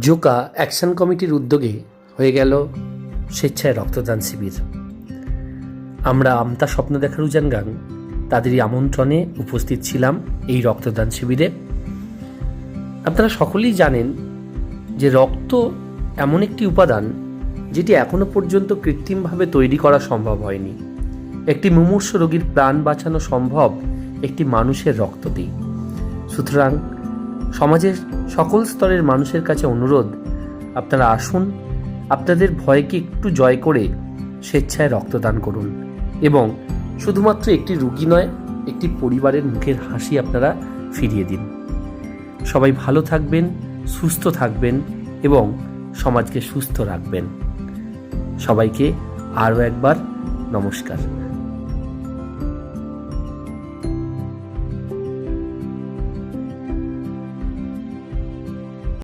Joka action কমিটির উদ্যোগে হয়ে গেল স্বেচ্ছায় রক্তদান শিবির। আমরা আমতা স্বপ্ন দেখার উজান গাং তাদেরই আমন্ত্রণে উপস্থিত ছিলাম এই রক্তদান শিবিরে। আপনারা সকলেই জানেন যে রক্ত এমন একটি উপাদান যেটি এখনও পর্যন্ত কৃত্রিমভাবে তৈরি করা সম্ভব হয়নি। একটি মুমূর্ষ রোগীর প্রাণ বাঁচানো সম্ভব একটি মানুষের রক্ত দিয়ে। সুতরাং সমাজের সকল স্তরের মানুষের কাছে অনুরোধ, আপনারা আসুন, আপনাদের ভয়কে একটু জয় করে স্বেচ্ছায় রক্তদান করুন এবং শুধুমাত্র একটি রুগী নয়, একটি পরিবারের মুখের হাসি আপনারা ফিরিয়ে দিন। সবাই ভালো থাকবেন, সুস্থ থাকবেন এবং সমাজকে সুস্থ রাখবেন। সবাইকে আরও একবার নমস্কার।